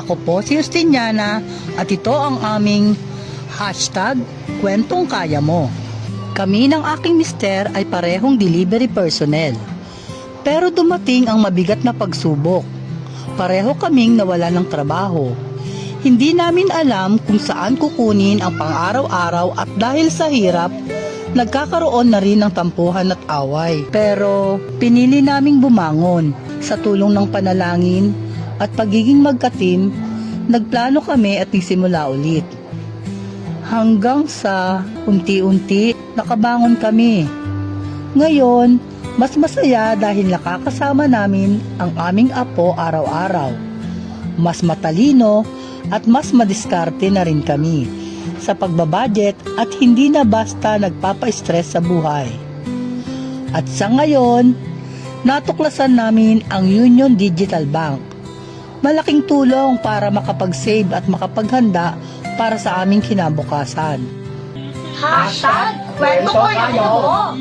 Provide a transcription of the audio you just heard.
Ako po si Justiniana at ito ang aming hashtag kwentong kaya mo. Kami ng aking mister ay parehong delivery personnel. Pero dumating ang mabigat na pagsubok. Pareho kaming nawala ng trabaho. Hindi namin alam kung saan kukunin ang pang-araw-araw at dahil sa hirap, nagkakaroon na rin ng tampuhan at away. Pero pinili naming bumangon sa tulong ng panalangin at pagiging magkatim, nagplano kami at nagsimula ulit. Hanggang sa unti-unti nakabangon kami. Ngayon, mas masaya dahil nakakasama namin ang aming apo araw-araw. Mas matalino at mas madiskarte na rin kami sa pagbabudget at hindi na basta nagpapa-stress sa buhay. At sa ngayon, natuklasan namin ang Union Digital Bank. Malaking tulong para makapag-save at makapaghanda para sa aming kinabukasan. Hashtag kwento kaya mo.